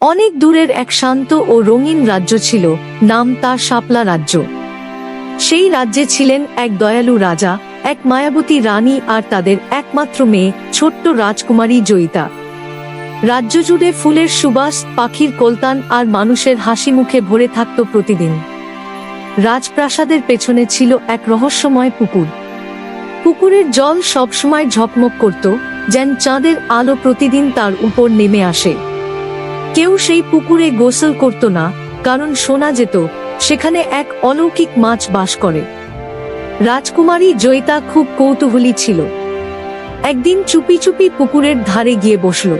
অনেক দূরের এক শান্ত ও রঙিন রাজ্য ছিল, নাম তার শাপলা রাজ্য। সেই রাজ্যে ছিলেন এক দয়ালু রাজা, এক মায়াবতী রানী আর তাদের একমাত্র মেয়ে, ছোট্ট রাজকুমারী জয়িতা। রাজ্য জুড়ে ফুলের সুবাস, পাখির কলতান আর মানুষের হাসি মুখে ভরে থাকত প্রতিদিন। রাজপ্রাসাদের পেছনে ছিল এক রহস্যময় পুকুর। পুকুরের জল সবসময় ঝকমক করত, যেন চাঁদের আলো প্রতিদিন তার উপর নেমে আসে। কেউ সেই পুকুরে গোসল করত না, কারণ শোনা যেত, সেখানে এক অলৌকিক মাছ বাস করে। রাজকুমারী জয়িতা খুব কৌতূহলী ছিল। একদিন চুপি চুপি পুকুরের ধারে গিয়ে বসল।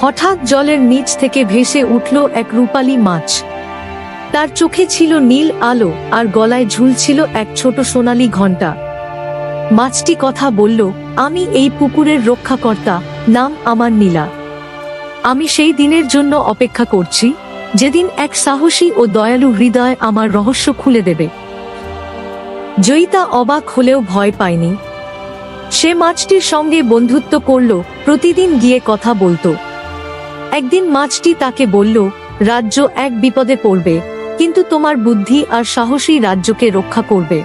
হঠাৎ জলের নিচ থেকে ভেসে উঠল এক রূপালী মাছ। তার চোখে ছিল নীল আলো আর গলায় ঝুলছিল এক ছোট সোনালি ঘণ্টা। মাছটি কথা বলল, আমি এই পুকুরের রক্ষাকর্তা, নাম আমার নীলা। আমি সেই দিনের জন্য অপেক্ষা করছি, যেদিন এক সাহসী ও দয়ালু হৃদয় আমার রহস্য খুলে দেবে। জয়িতা অবাক হলেও ভয় পায়নি। সে মাছটির সঙ্গে বন্ধুত্ব করল, প্রতিদিন গিয়ে কথা বলতো। একদিন মাছটি তাকে বলল, রাজ্য এক বিপদে পড়বে, কিন্তু তোমার বুদ্ধি আর সাহসী রাজ্যকে রক্ষা করবে।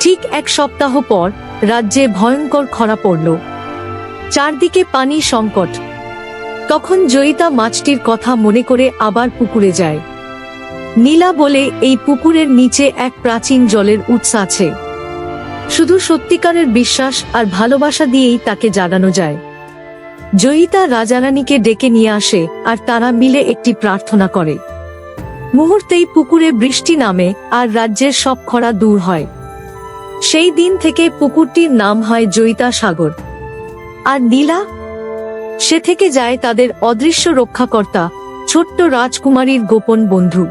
ঠিক এক সপ্তাহ পর রাজ্যে ভয়ঙ্কর খরা পড়ল। চারদিকে পানি সংকট তখন জয়িতা মাছটির কথা মনে করে আবার পুকুরে যায়। নীলা বলে, এই পুকুরের নিচে এক প্রাচীন জলের উৎস আছে। শুধু সত্যিকারের বিশ্বাস আর ভালোবাসা দিয়েই তাকে জাগানো যায়। জয়িতা রাজারানীকে ডেকে নিয়ে আসে আর তারা মিলে একটি প্রার্থনা করে। মুহূর্তেই পুকুরে বৃষ্টি নামে আর রাজ্যের সব খরা দূর হয়। সেই দিন থেকে পুকুরটির নাম হয় জয়িতা সাগর। আর নীলা সে থেকে যায় তাদের অদৃশ্য রক্ষাকর্তা ছোট্ট রাজকুমারীর গোপন বন্ধু।